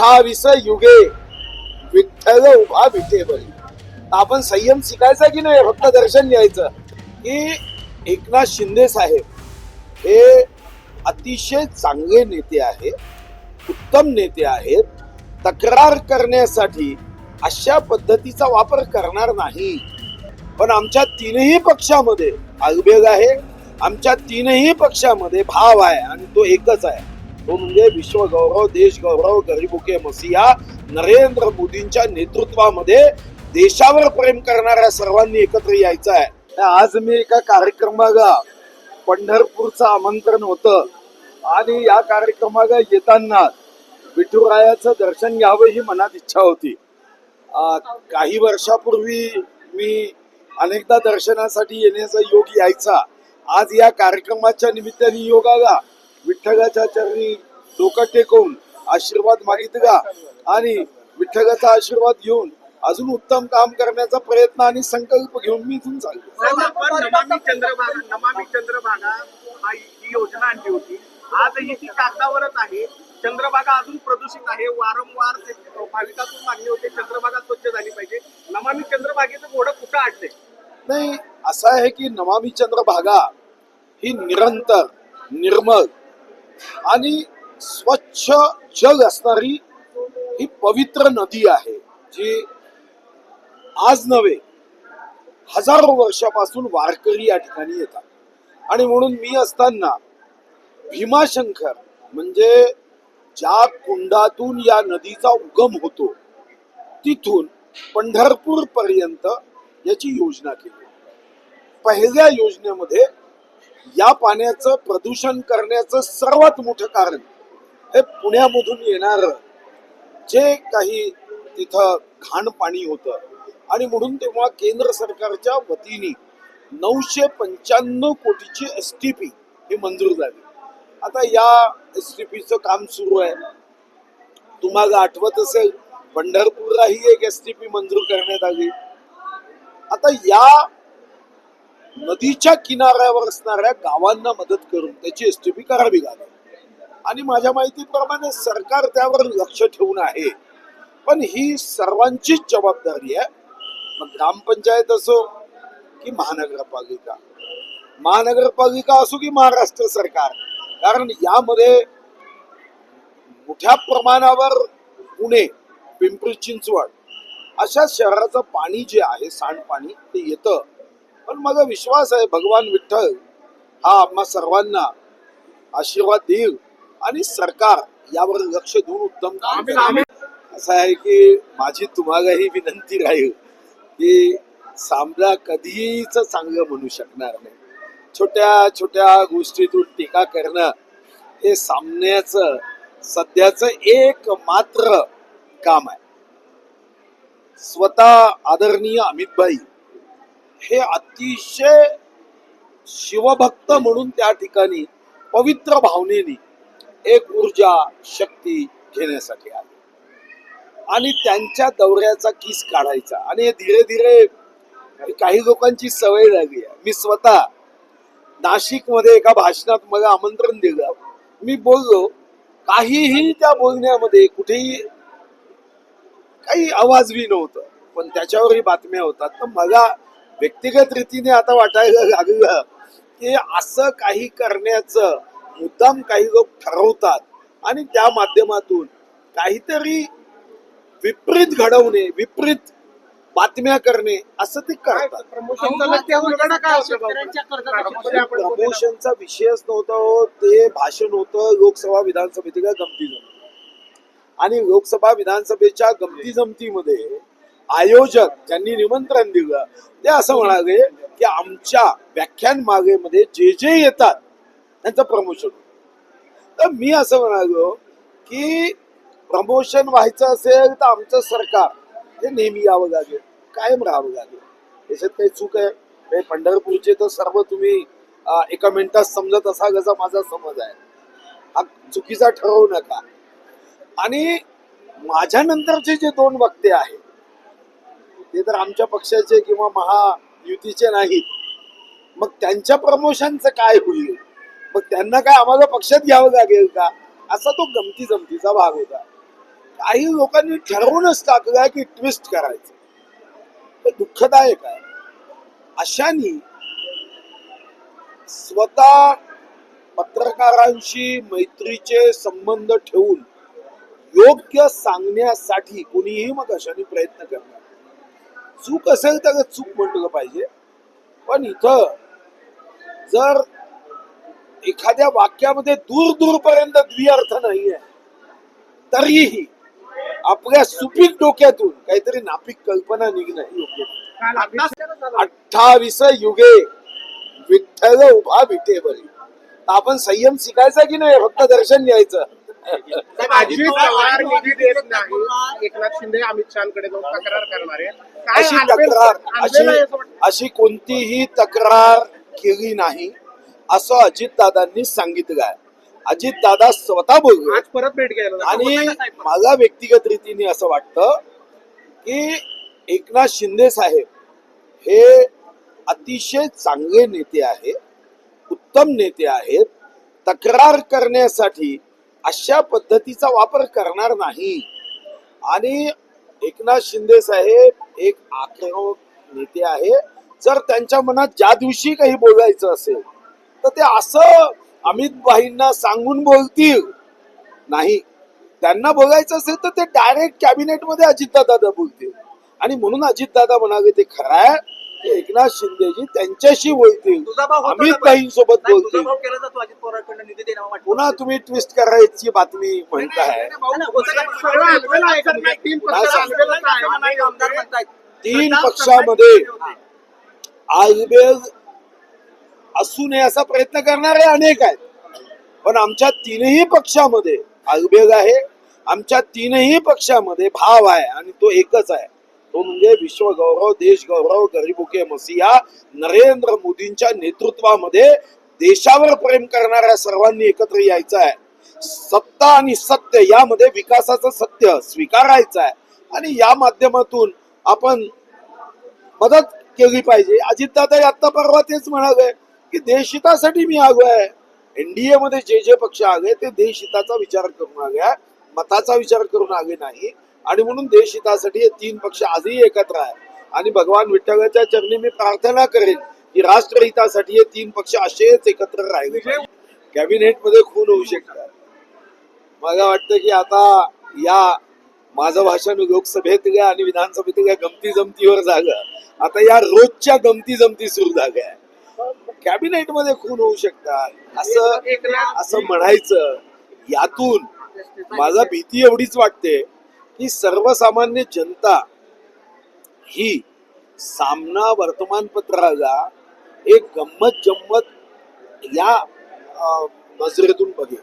अठ्ठावीस युगे विठ्ठल उभा विठेबरी आपण संयम शिकायचा की नाही? फक्त दर्शन घ्यायचं. की एकनाथ शिंदे साहेब हे अतिशय चांगले नेते आहेत उत्तम नेते आहेत. तक्रार करण्यासाठी अशा पद्धतीचा वापर करणार नाही. पण आमच्या तीनही पक्षामध्ये आगबेग आहे. आमच्या तीनही पक्षामध्ये भाव आहे आणि तो एकच आहे. तो म्हणजे विश्वगौरव देशगौरव गरीबुके मसिया नरेंद्र मोदींच्या नेतृत्वामध्ये देशावर प्रेम करणाऱ्या सर्वांनी एकत्र यायचं आहे तर आज मी एका कार्यक्रमाला पंढरपूरचं आमंत्रण होतं आणि या कार्यक्रमाला येताना विठुरायाचं दर्शन घ्यावं ही मनात इच्छा होती अं, काही वर्षापूर्वी मी अनेकदा दर्शनासाठी येण्याचा योग यायचा आज या कार्यक्रमाच्या निमित्ताने योग आला विठ्ठलाच्या चरणी डोकं टेकवून आशीर्वाद मागितला आणि विठ्ठलाचा आशीर्वाद घेऊन अजून उत्तम काम करण्याचा प्रयत्न आणि संकल्प घेऊन मी इथून चाललो. चंद्रभागा नमामि चंद्रभागा हा योजना आणली होती. आजही ती कागदावरच आहे. चंद्रभागा अजून प्रदूषित आहे. वारंवार ते भाविकातून मागणी होते. चंद्रभागा स्वच्छ झाली पाहिजे. नमामि चंद्रभागेचं घोडं कुठं आणलंय नाही असं आहे की नमामि चंद्रभागा ही निरंतर निर्मल आणि स्वच्छ जग असणारी ही पवित्र नदी आहे जी आज नव्हे हजारो वर्षापासून वारकरी या ठिकाणी येतात. आणि म्हणून मी असताना भीमाशंकर म्हणजे ज्या कुंडातून या नदीचा उगम होतो तिथून पंढरपूर पर्यंत याची योजना केली. पहिल्या योजनेमध्ये या पाण्याचं प्रदूषण करण्याचं सर्वात मोठं कारण हे पुण्यामधून येणार जे काही तिथं घाण पाणी होतं. आणि म्हणून तेव्हा केंद्र सरकारच्या वतीने नऊशे पंच्याण्णव कोटीची एस टी पी ही मंजूर झाली. आता या एस टी पीचं काम सुरू आहे. तुम्हाला आठवत असेल पंढरपूरलाही एक एस टी पी मंजूर करण्यात आली. आता या नदीच्या किनाऱ्यावर असणाऱ्या गावांना मदत करून त्याची एस टी पी करावी लागेल. आणि माझ्या माहितीप्रमाणे सरकार त्यावर लक्ष ठेवून आहे. पण ही सर्वांचीच जबाबदारी आहे. मग ग्रामपंचायत असो की महानगरपालिका. महानगरपालिका असो की महाराष्ट्र सरकार. कारण यामध्ये मोठ्या प्रमाणावर पुणे पिंपरी चिंचवड अशा शहराचं पाणी जे आहे सांडपाणी ते येतं. पण माझा विश्वास आहे भगवान विठ्ठल हा आम्हा सर्वांना आशीर्वाद देईल आणि सरकार यावर लक्ष देऊन उत्तम. असं आहे की माझी तुम्हालाही विनंती राहील की सामना कधीच चांगलं म्हणू शकणार नाही छोट्या छोट्या गोष्टीतून टीका करणं हे सामन्याचं सध्याचं एक मात्र काम आहे स्वतः आदरणीय अमितभाई हे अतिशय शिवभक्त म्हणून त्या ठिकाणी पवित्र भावनेने एक ऊर्जा शक्ती घेण्यासाठी आले. आणि त्यांच्या दौऱ्याचा किस काढायचा. आणि हे धीरे धीरे काही लोकांची सवय लागली आहे. मी स्वतः नाशिकमध्ये एका भाषणात मला आमंत्रण दिलं. मी बोललो काहीही त्या बोलण्यामध्ये कुठेही काही आवाजवी नव्हतं पण त्याच्यावरही बातम्या होतात. तर मला व्यक्तिगत रीतीने आता वाटायला लागलं की असं काही करण्याचं मुद्दाम काही लोक ठरवतात. आणि त्या माध्यमातून काहीतरी विपरीत घडवणे विपरीत बातम्या करणे असं ते करतात. प्रमोशनचा विषयच नव्हता हो ते भाषण होतं लोकसभा विधानसभेतील गमती जमती आणि लोकसभा विधानसभेच्या गमती जमतीमध्ये आयोजक ज्यांनी निमंत्रण दिलं ते असं म्हणाले की आमच्या व्याख्यान मागेमध्ये जे जे येतात त्यांचं प्रमोशन होतं. तर मी असं म्हणालो की प्रमोशन व्हायचं असेल तर आमचं सरकार हे नेहमी यावं लागेल कायम राहावं लागेल. त्याच्यात काही चूक आहे. पंढरपूरचे तर सर्व तुम्ही एका मिनिटात समजत असाल असा माझा समज आहे. हा चुकीचा ठरवू नका. आणि माझ्यानंतरचे जे दोन वक्ते आहेत ते तर आमच्या पक्षाचे किंवा महायुतीचे नाहीत. मग त्यांच्या प्रमोशनचं काय होईल? मग त्यांना काय आम्हाला पक्षात घ्यावं लागेल का? असा तो गमती जमतीचा भाग होता. काही लोकांनी ठरवूनच टाकलं की ट्विस्ट करायचं. ते दुःखदायक आहे. अशानी स्वतः पत्रकारांशी मैत्रीचे संबंध ठेवून योग्य सांगण्यासाठी कोणीही मग अशाने प्रयत्न करणार चूक असेल तर चूक म्हटलं पाहिजे. पण इथं जर एखाद्या वाक्यामध्ये दूर दूरपर्यंत द्विअर्थ नाहीये तरीही आपल्या सुपीक डोक्यातून काहीतरी नापीक कल्पना निघणं योग्य. अठ्ठावीस युगे विठ्ठल उभा विटेवरी. आपण संयम शिकायचा की नाही? फक्त दर्शन घ्यायचं. अजित पवार निधी देत नाही. एकनाथ शिंदे अमित शहाकडे जाऊन तक्रार करणार आहे काय अशी तक्रार अशी? अशी कोणतीही तक्रार केली नाही असं अजितदादांनी सांगितलं आहे. अजितदादा स्वतः बोलले. आज परत भेट घ्यायला आणि मला व्यक्तिगत रीतीने असं वाटतं की एकनाथ शिंदे साहेब हे अतिशय चांगले नेते आहेत उत्तम नेते आहेत. तक्रार करण्यासाठी अशा पद्धतीचा वापर करणार नाही. आणि एकनाथ शिंदे साहेब एक आक्रमक नेते आहे. जर त्यांच्या मनात ज्या दिवशी काही बोलायचं असेल तर ते असं अमित भाईंना सांगून बोलतील. नाही. त्यांना बोलायचं असेल तर ते डायरेक्ट कॅबिनेटमध्ये अजितदादा बोलतील. आणि म्हणून अजितदादा म्हणाले ते खरं आहे. एकनाथ शिंदेजी त्यांच्याशी बोलतील. अमित? भाईंसोबत बोलतील. पुन्हा तुम्ही ट्विस्ट करायची बातमी म्हणताय? तीन पक्षामध्ये आयुर्वेद असू नये असा प्रयत्न करणारे अनेक आहेत. पण आमच्या तीनही पक्षामध्ये आयुर्वेद आहे. आमच्या तीनही पक्षामध्ये भाव आहे आणि तो एकच आहे. तो म्हणजे विश्वगौरव देश गौरव मसिया नरेंद्र मोदींच्या नेतृत्वामध्ये देशावर प्रेम करणाऱ्या सर्वांनी एकत्र यायचं आहे सत्ता आणि सत्य यामध्ये विकासाचं सत्य स्वीकारायचं आहे आणि या माध्यमातून आपण मदत केली पाहिजे. अजितदादा आता परवा तेच म्हणाले की देशहितासाठी मी आलो आहे एनडीए मध्ये जे जे पक्ष आले ते देशहिताचा विचार करून आले. मताचा विचार करून आले नाही. आणि म्हणून देशहितासाठी हे तीन पक्ष आजही एकत्र आहे आणि भगवान विठ्ठलाच्या चरणी मी प्रार्थना करेन की राष्ट्रहितासाठी हे तीन पक्ष असेच एकत्र राहिले कॅबिनेटमध्ये खून होऊ शकतात. मला वाटतं की आता या माझं भाषण लोकसभेतल्या आणि विधानसभेतल्या गमती जमतीवर झालं आता या रोजच्या गमती जमती सुरू झाल्या कॅबिनेटमध्ये खून होऊ शकतात. असं असं म्हणायचं. यातून मला भीती एवढीच वाटते की सर्वसामान्य जनता ही सामना वर्तमानपत्राला एक गंमत जम्मत या नजरेतून बघेल.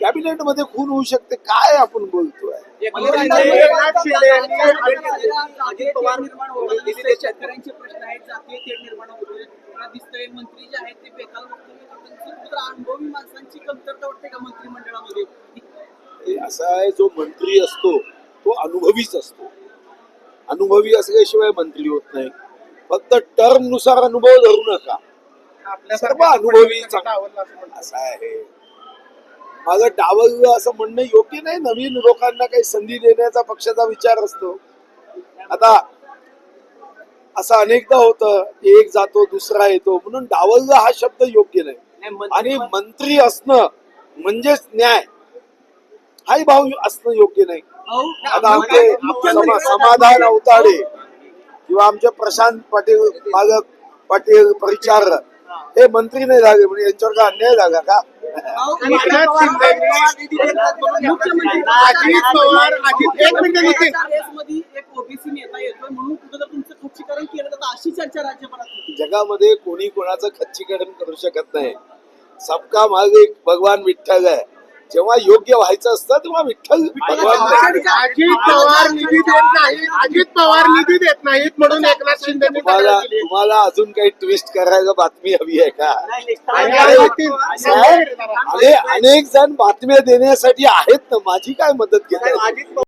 कॅबिनेटमध्ये खून होऊ शकते काय आपण बोलतोय? मंत्री जे आहेत ते बेकाल माणसांची कमतरता वाटते का मंत्रिमंडळामध्ये? हे असा आहे जो मंत्री असतो तो अनुभवीच असतो. अनुभवी असल्याशिवाय मंत्री होत नाही. फक्त टर्मनुसार अनुभव धरू नका. सर्व अनुभवी असं आहे. माझं डावललं असं म्हणणं योग्य नाही. नवीन लोकांना काही संधी देण्याचा पक्षाचा विचार असतो. आता असं अनेकदा होतं एक जातो दुसरा येतो. म्हणून डावललं हा शब्द योग्य नाही. आणि मंत्री असणं म्हणजेच न्याय. हाही भाव असणं योग्य नाही. आता आमचे समा- समाधान अवताडे किंवा आमचे प्रशांत पाटील मालक पाटील परिचार हे मंत्री नाही झाले म्हणजे यांच्यावर काय अन्याय झाला का? जगामध्ये कोणी कोणाचं खच्चीकरण करू शकत नाही. सबका मागे एक भगवान विठ्ठल आहे. जेव्हा योग्य व्हायचं असतं तेव्हा विठ्ठल अजित पवार निधी देत नाहीत. अजित पवार निधी देत नाहीत म्हणून एकनाथ शिंदे तुम्हाला तुम्हाला अजून काही ट्विस्ट करायला बातमी हवी आहे का? नाही, अरे, अनेक जण बातम्या देण्यासाठी आहेत ना माझी काय मदत घेत अजित